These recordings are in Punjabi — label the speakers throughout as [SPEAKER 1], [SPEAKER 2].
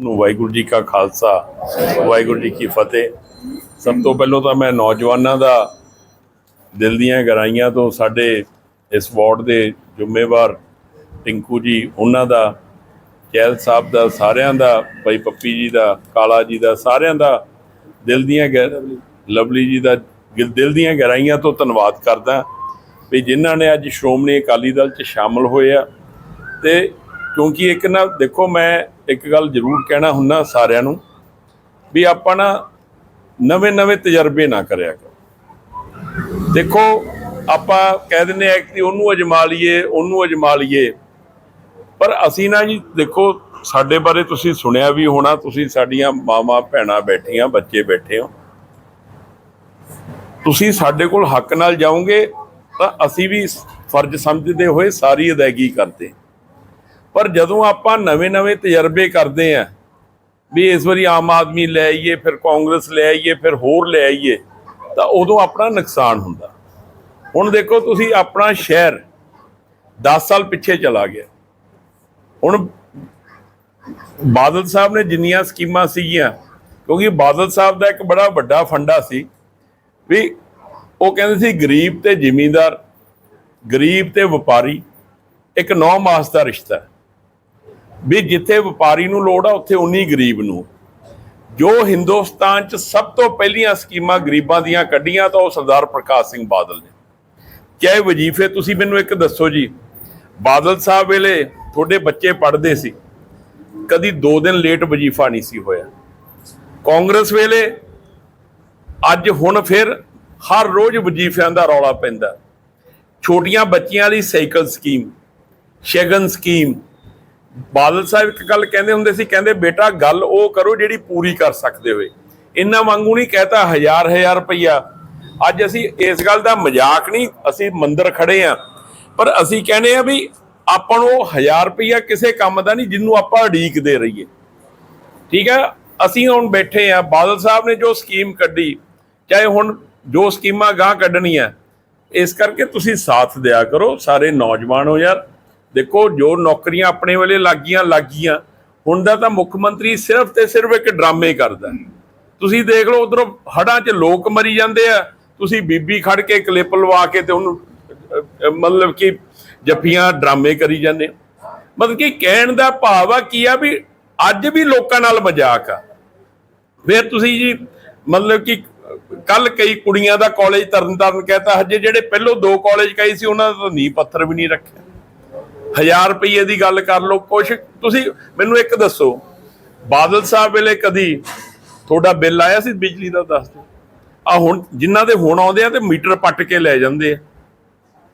[SPEAKER 1] ਨੂੰ ਵਾਹਿਗੁਰੂ ਜੀ ਕਾ ਖਾਲਸਾ, ਵਾਹਿਗੁਰੂ ਜੀ ਕੀ ਫਤਿਹ। ਸਭ ਤੋਂ ਪਹਿਲਾਂ ਤਾਂ ਮੈਂ ਨੌਜਵਾਨਾਂ ਦਾ ਦਿਲ ਦੀਆਂ ਗਹਿਰਾਈਆਂ ਤੋਂ ਸਾਡੇ ਇਸ ਵਾਰਡ ਦੇ ਜ਼ਿੰਮੇਵਾਰ ਟਿੰਕੂ ਜੀ, ਉਹਨਾਂ ਦਾ ਚੈਲ ਸਾਹਿਬ ਦਾ, ਸਾਰਿਆਂ ਦਾ, ਭਾਈ ਪੱਪੀ ਜੀ ਦਾ, ਕਾਲਾ ਜੀ ਦਾ, ਸਾਰਿਆਂ ਦਾ ਦਿਲ ਦੀਆਂ ਗਹਿ- ਲਵਲੀ ਜੀ ਦਾ ਗਿ- ਦਿਲ ਦੀਆਂ ਗਹਿਰਾਈਆਂ ਤੋਂ ਧੰਨਵਾਦ ਕਰਦਾ ਵੀ ਜਿਨ੍ਹਾਂ ਨੇ ਅੱਜ ਸ਼੍ਰੋਮਣੀ ਅਕਾਲੀ ਦਲ 'ਚ ਸ਼ਾਮਲ ਹੋਏ ਆ। ਤੇ ਕਿਉਂਕਿ ਇੱਕ ਨਾ ਦੇਖੋ ਮੈਂ ਇੱਕ ਗੱਲ ਜ਼ਰੂਰ ਕਹਿਣਾ ਹੁੰਦਾ ਸਾਰਿਆਂ ਨੂੰ ਵੀ ਆਪਾਂ ਨਾ ਨਵੇਂ ਨਵੇਂ ਤਜਰਬੇ ਨਾ ਕਰਿਆ ਕਰੋ। ਦੇਖੋ, ਆਪਾਂ ਕਹਿ ਦਿੰਦੇ ਆ ਕਿ ਉਹਨੂੰ ਅਜਮਾ ਲਈਏ, ਉਹਨੂੰ ਅਜਮਾ ਲਈਏ। ਪਰ ਅਸੀਂ ਨਾ ਜੀ ਦੇਖੋ, ਸਾਡੇ ਬਾਰੇ ਤੁਸੀਂ ਸੁਣਿਆ ਵੀ ਹੋਣਾ, ਤੁਸੀਂ ਸਾਡੀਆਂ ਮਾਵਾਂ, ਭੈਣਾਂ ਬੈਠੀਆਂ, ਬੱਚੇ ਬੈਠੇ ਹੋ। ਤੁਸੀਂ ਸਾਡੇ ਕੋਲ ਹੱਕ ਨਾਲ ਜਾਓਗੇ ਤਾਂ ਅਸੀਂ ਵੀ ਫਰਜ਼ ਸਮਝਦੇ ਹੋਏ ਸਾਰੀ ਅਦਾਇਗੀ ਕਰਦੇ ਪਰ ਜਦੋਂ ਆਪਾਂ ਨਵੇਂ-ਨਵੇਂ ਤਜਰਬੇ ਕਰਦੇ ਆਂ, ਵੀ ਇਸ ਵਾਰੀ ਆਮ ਆਦਮੀ ਲੈ ਆਈਏ, ਫਿਰ ਕਾਂਗਰਸ ਲੈ ਆਈਏ, ਫਿਰ ਹੋਰ ਲੈ ਆਈਏ, ਤਾਂ ਉਦੋਂ ਆਪਣਾ ਨੁਕਸਾਨ ਹੁੰਦਾ ਹੁਣ ਦੇਖੋ ਤੁਸੀਂ ਆਪਣਾ ਸ਼ਹਿਰ 10 ਸਾਲ ਪਿੱਛੇ ਚਲਾ ਗਿਆ ਹੁਣ ਬਾਦਲ ਸਾਹਿਬ ਨੇ ਜਿੰਨੀਆਂ ਸਕੀਮਾਂ ਸੀਗੀਆਂ, ਕਿਉਂਕਿ ਬਾਦਲ ਸਾਹਿਬ ਦਾ ਇੱਕ ਬੜਾ ਵੱਡਾ ਫੰਡਾ ਸੀ, ਵੀ ਉਹ ਕਹਿੰਦੇ ਸੀ ਗਰੀਬ ਤੇ ਜ਼ਿਮੀਂਦਾਰ, ਗਰੀਬ ਤੇ ਵਪਾਰੀ, ਇੱਕ ਨੌ ਮਾਸ ਦਾ ਰਿਸ਼ਤਾ ਹੈ। ਵੀ ਜਿੱਥੇ ਵਪਾਰੀ ਨੂੰ ਲੋੜ ਆ, ਉੱਥੇ ਉਨੀ ਗਰੀਬ ਨੂੰ। ਜੋ ਹਿੰਦੁਸਤਾਨ 'ਚ ਸਭ ਤੋਂ ਪਹਿਲੀਆਂ ਸਕੀਮਾਂ ਗਰੀਬਾਂ ਦੀਆਂ ਕੱਢੀਆਂ, ਤਾਂ ਉਹ ਸਰਦਾਰ ਪ੍ਰਕਾਸ਼ ਸਿੰਘ ਬਾਦਲ ਨੇ। ਚਾਹੇ ਵਜ਼ੀਫੇ, ਤੁਸੀਂ ਮੈਨੂੰ ਇੱਕ ਦੱਸੋ ਜੀ, ਬਾਦਲ ਸਾਹਿਬ ਵੇਲੇ ਤੁਹਾਡੇ ਬੱਚੇ ਪੜ੍ਹਦੇ ਸੀ। ਕਦੀ 2 ਦਿਨ ਲੇਟ ਵਜ਼ੀਫਾ ਨਹੀਂ ਸੀ ਹੋਇਆ। ਕਾਂਗਰਸ ਵੇਲੇ ਅੱਜ ਹੁਣ ਫਿਰ ਹਰ ਰੋਜ਼ ਵਜ਼ੀਫਿਆਂ ਦਾ ਰੌਲਾ ਪੈਂਦਾ। ਛੋਟੀਆਂ ਬੱਚੀਆਂ ਲਈ cycle scheme, Shagun scheme Badal Sahib ਇੱਕ ਗੱਲ ਕਹਿੰਦੇ ਹੁੰਦੇ ਸੀ, ਕਹਿੰਦੇ ਬੇਟਾ ਗੱਲ ਉਹ ਕਰੋ ਜਿਹੜੀ ਪੂਰੀ ਕਰ ਸਕਦੇ ਹੋਏ। ਇੰਨਾ ਵਾਂਗੂ ਨਹੀਂ ਕਹਤਾ, ਹਜ਼ਾਰ ਹਜ਼ਾਰ ਰੁਪਈਆ। ਅੱਜ ਅਸੀਂ ਇਸ ਗੱਲ ਦਾ ਮਜ਼ਾਕ ਨਹੀਂ, ਅਸੀਂ ਮੰਦਰ ਖੜੇ ਆ। ਪਰ ਅਸੀਂ ਕਹਿੰਦੇ ਆ ਵੀ ਆਪਾਂ ਨੂੰ ਉਹ ਹਜ਼ਾਰ ਰੁਪਈਆ ਕਿਸੇ ਕੰਮ ਦਾ ਨਹੀਂ, ਜਿਹਨੂੰ ਆਪਾਂ ਉਡੀਕ ਦੇ ਰਹੀਏ। ਠੀਕ ਹੈ ਅਸੀਂ ਹੁਣ ਬੈਠੇ ਆ, ਬਾਦਲ ਸਾਹਿਬ ਨੇ ਜੋ ਸਕੀਮ ਕੱਢੀ, ਚਾਹੇ ਹੁਣ ਜੋ ਸਕੀਮਾਂ ਗਾਂ ਕੱਢਣੀਆਂ, ਇਸ ਕਰਕੇ ਤੁਸੀਂ ਸਾਥ ਦਿਆ ਕਰੋ, ਸਾਰੇ ਨੌਜਵਾਨ ਹੋ ਯਾਰ। ਦੇਖੋ ਜੋ ਨੌਕਰੀਆਂ ਆਪਣੇ ਵੇਲੇ ਲੱਗੀਆਂ ਲੱਗੀਆਂ। ਹੁਣ ਦਾ ਤਾਂ ਮੁੱਖ ਮੰਤਰੀ ਸਿਰਫ ਤੇ ਸਿਰਫ ਇੱਕ ਡਰਾਮੇ ਕਰਦਾ ਤੁਸੀਂ ਦੇਖ ਲਓ ਉਧਰੋਂ ਹੜਾਂ 'ਚ ਲੋਕ ਮਰੀ ਜਾਂਦੇ ਆ। ਤੁਸੀਂ ਬੀਬੀ ਖੜ ਕੇ ਕਲਿੱਪ ਲਵਾ ਕੇ ਤੇ ਉਹਨੂੰ ਮਤਲਬ ਕਿ ਜੱਫੀਆਂ ਡਰਾਮੇ ਕਰੀ ਜਾਂਦੇ ਮਤਲਬ ਕਿ ਕਹਿਣ ਦਾ ਭਾਵ ਆ ਕੀ ਆ ਵੀ ਅੱਜ ਵੀ ਲੋਕਾਂ ਨਾਲ ਮਜ਼ਾਕ ਆ। ਫਿਰ ਤੁਸੀਂ ਜੀ ਮਤਲਬ ਕਿ ਕੱਲ ਕਈ ਕੁੜੀਆਂ ਦਾ ਕਾਲਜ ਤਰਨਤਾਰਨ ਕਹਤਾ, ਹਜੇ ਜਿਹੜੇ ਪਹਿਲੋਂ ਦੋ ਕਾਲਜ ਕਹੀ ਸੀ, ਉਹਨਾਂ ਦਾ ਤਾਂ ਨੀਂਹ ਪੱਥਰ ਵੀ ਨਹੀਂ ਰੱਖਿਆ। ਹਜ਼ਾਰ ਰੁਪਏ ਦੀ ਗੱਲ ਕਰ ਲਓ, ਕੁਛ ਤੁਸੀਂ ਮੈਨੂੰ ਇੱਕ ਦੱਸੋ, ਬਾਦਲ ਸਾਹਿਬ ਵੇਲੇ ਕਦੀ ਤੁਹਾਡਾ ਬਿੱਲ ਆਇਆ ਸੀ ਬਿਜਲੀ ਦਾ, ਦੱਸ ਦਿਓ। ਆ ਹੁਣ ਜਿਨ੍ਹਾਂ ਦੇ ਹੁਣ ਆਉਂਦੇ ਆ ਤੇ ਮੀਟਰ ਪੱਟ ਕੇ ਲੈ ਜਾਂਦੇ ਆ।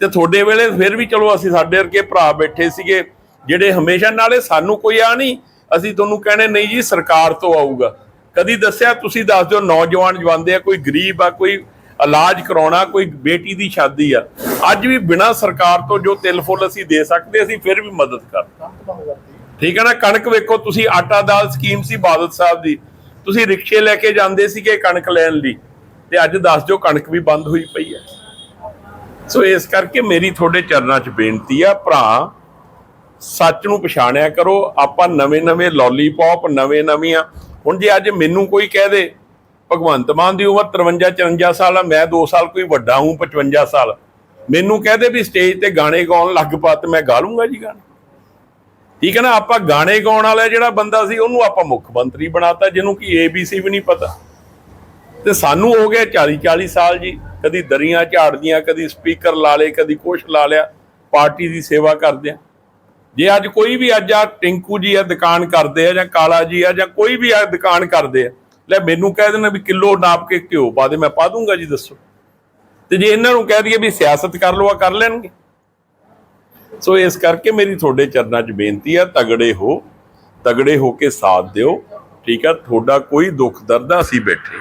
[SPEAKER 1] ਤੇ ਤੁਹਾਡੇ ਵੇਲੇ ਫਿਰ ਵੀ ਚਲੋ ਅਸੀਂ ਸਾਡੇ ਵਰਗੇ ਭਰਾ ਬੈਠੇ ਸੀਗੇ, ਜਿਹੜੇ ਹਮੇਸ਼ਾ ਨਾਲੇ ਸਾਨੂੰ ਕੋਈ ਆ ਨਹੀਂ, ਅਸੀਂ ਤੁਹਾਨੂੰ ਕਹਿਣੇ ਨਹੀਂ ਜੀ, ਸਰਕਾਰ ਤੋਂ ਆਊਗਾ। ਕਦੀ ਦੱਸਿਆ ਤੁਸੀਂ ਦੱਸ ਦਿਓ, ਨੌਜਵਾਨ ਜਵਾਨਦੇ ਆ, ਕੋਈ ਗਰੀਬ ਆ, ਕੋਈ ਇਲਾਜ ਕਰਾਉਣਾ, ਕੋਈ ਬੇਟੀ ਦੀ ਸ਼ਾਦੀ ਆ। ਅੱਜ ਵੀ ਬਿਨਾਂ ਸਰਕਾਰ ਤੋਂ ਜੋ ਤਿਲ ਫੁੱਲ ਅਸੀਂ ਦੇ ਸਕਦੇ, ਅਸੀਂ ਫਿਰ ਵੀ ਮਦਦ ਕਰਦੇ ਠੀਕ ਹੈ ਨਾ? ਕਣਕ ਵੇਖੋ, ਤੁਸੀਂ ਆਟਾ ਦਾਲ ਸਕੀਮ ਸੀ ਬਾਦਲ ਸਾਹਿਬ ਦੀ। ਤੁਸੀਂ ਰਿਕਸ਼ੇ ਲੈ ਕੇ ਜਾਂਦੇ ਸੀਗੇ ਕਣਕ ਲੈਣ ਲਈ। ਤੇ ਅੱਜ ਦੱਸ ਦਿਓ, ਕਣਕ ਵੀ ਬੰਦ ਹੋਈ ਪਈ ਹੈ। ਸੋ ਇਸ ਕਰਕੇ ਮੇਰੀ ਤੁਹਾਡੇ ਚਰਨਾਂ 'ਚ ਬੇਨਤੀ ਆ, ਭਰਾ, ਸੱਚ ਨੂੰ ਪਛਾਣਿਆ ਕਰੋ। ਆਪਾਂ ਨਵੇਂ-ਨਵੇਂ ਲੋਲੀਪੌਪ ਨਵੇਂ-ਨਵੀਆਂ। ਹੁਣ ਜੇ ਅੱਜ ਮੈਨੂੰ ਕੋਈ ਕਹਿ ਦੇ ਭਗਵੰਤ ਮਾਨ ਦੀ ਉਮਰ 53 54 ਸਾਲ ਆ, ਮੈਂ 2 ਸਾਲ ਕੋਈ ਵੱਡਾ ਹੂੰ 55 ਸਾਲ। ਮੈਨੂੰ ਕਹਦੇ ਵੀ ਸਟੇਜ ਤੇ ਗਾਣੇ ਗਾਉਣ ਲੱਗ ਪਾ ਤੇ ਮੈਂ ਗਾ ਲੂੰਗਾ ਜੀ ਗਾਣੇ। ਠੀਕ ਹੈ ਨਾ, ਆਪਾਂ ਗਾਣੇ ਗਾਉਣ ਵਾਲਾ ਜਿਹੜਾ ਬੰਦਾ ਸੀ, ਉਹਨੂੰ ਆਪਾਂ ਮੁੱਖ ਮੰਤਰੀ ਬਣਾਤਾ, ਜਿਹਨੂੰ ਕਿ ABC ਵੀ ਨਹੀਂ ਪਤਾ। ਤੇ ਸਾਨੂੰ ਹੋ ਗਿਆ 40 40 ਸਾਲ ਜੀ, ਕਦੀ ਦਰੀਆਂ ਝਾੜਦੀਆਂ, ਕਦੀ ਸਪੀਕਰ ਲਾ ਲੇ ਕਦੀ ਕੁਛ ਲਾ ਲਿਆ, ਪਾਰਟੀ ਦੀ ਸੇਵਾ ਕਰਦੇ ਆ। ਜੇ ਅੱਜ ਕੋਈ ਵੀ ਅੱਜ ਆ, ਟਿੰਕੂ ਜੀ ਆ, ਦੁਕਾਨ ਕਰਦੇ ਆ ਜਾਂ ਕਾਲਾ ਜੀ ਆ ਜਾਂ ਕੋਈ ਵੀ ਆ, ਦੁਕਾਨ ਕਰਦੇ ਆ ਲੈ ਮੈਨੂੰ ਕਹਿ ਦੇਣਾ ਵੀ ਕਿਲੋ ਨਾਪ ਕੇ ਘਿਓ ਪਾ ਦੇ ਮੈਂ ਪਾ ਦੂੰਗਾ ਜੀ, ਦੱਸੋ। ਤੇ ਜੇ ਇਹਨਾਂ ਨੂੰ ਕਹਿ ਦਈਏ ਵੀ ਸਿਆਸਤ ਕਰ ਲਓ, ਆ ਕਰ ਲੈਣਗੇ। ਸੋ ਇਸ ਕਰਕੇ ਮੇਰੀ ਤੁਹਾਡੇ ਚਰਨਾਂ 'ਚ ਬੇਨਤੀ ਆ, ਤਗੜੇ ਹੋ ਤਗੜੇ ਹੋ ਕੇ ਸਾਥ ਦਿਓ, ਠੀਕ ਆ? ਤੁਹਾਡਾ ਕੋਈ ਦੁੱਖ, ਦਰਦ ਆ, ਅਸੀਂ ਬੈਠੇ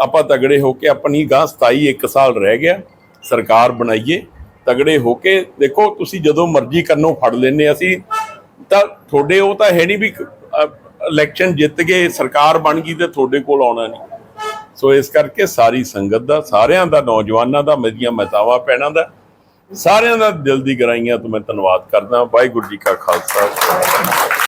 [SPEAKER 1] ਆਪਾਂ ਤਗੜੇ ਹੋ ਕੇ ਆਪਣੀ ਗਾਂ 27 ਇੱਕ ਸਾਲ ਰਹਿ ਗਿਆ, ਸਰਕਾਰ ਬਣਾਈਏ, ਤਗੜੇ ਹੋ ਕੇ ਦੇਖੋ, ਤੁਸੀਂ ਜਦੋਂ ਮਰਜ਼ੀ ਕੰਨੋਂ ਫੜ ਲੈਨੇ ਅਸੀਂ ਤਾਂ ਤੁਹਾਡੇ ਉਹ ਤਾਂ ਹੈ ਨਹੀਂ ਵੀ ਇਲੈਕਸ਼ਨ ਜਿੱਤ ਗਏ ਸਰਕਾਰ ਬਣ ਗਈ ਤੇ ਤੁਹਾਡੇ ਕੋਲ ਆਉਣਾ ਨਹੀਂ। ਸੋ ਇਸ ਕਰਕੇ ਸਾਰੀ ਸੰਗਤ ਦਾ, ਸਾਰਿਆਂ ਦਾ, ਨੌਜਵਾਨਾਂ ਦਾ, ਮੇਰੀਆਂ ਮਤਾਵਾਂ ਪੈਣਾ ਦਾ, ਸਾਰਿਆਂ ਦਾ ਦਿਲ ਦੀ ਗਰਾਈਆਂ ਤੋਂ ਮੈਂ ਧੰਨਵਾਦ ਕਰਦਾ। ਵਾਹਿਗੁਰੂ ਜੀ ਕਾ ਖਾਲਸਾ।